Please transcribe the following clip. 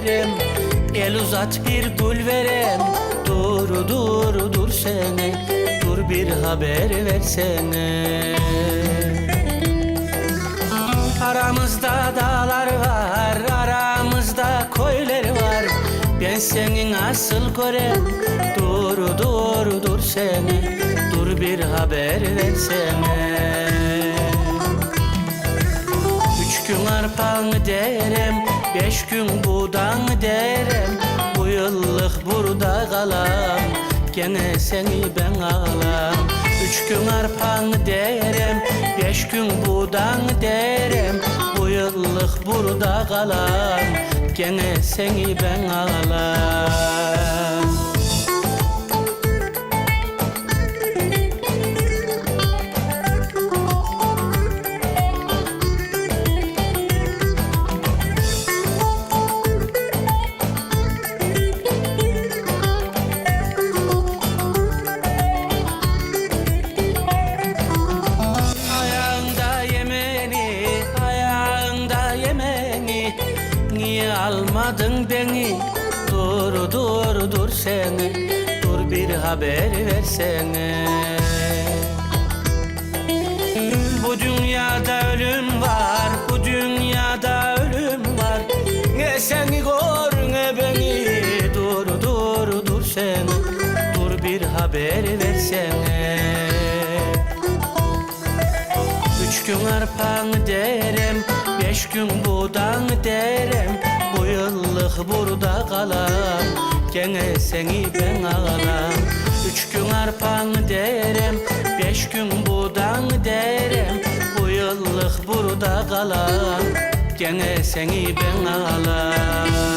görem El uzat bir gül verem Dur dur dur sene. Dur bir haber versene. Aramızda dağlar var Aramızda koylar var. Ben senin asıl görem Dur dur dur sene. Dur bir haber versene. Üç gün arpanı derim Beş gün buğdanı derim Bu yıllık burada kalam. Gene seni ben ağlam Üç gün arpanı derim Beş gün buğdanı derim Bu yıllık burada kalam. Gene seni ben ağlam Niye almadın beni? Dur dur dur seni. Dur bir haber versene. Bu dünyada ölüm var, bu dünyada ölüm var. Ne seni gör ne beni. Dur dur dur seni. Dur bir haber versene gün arpanı derim Beş gün buğdanı derim. Bu yıllık burada kalam Gene seni ben ağlam. Üç gün arpanı derim Beş gün buğdanı derim. Bu yıllık burada kalam Gene seni ben ağlam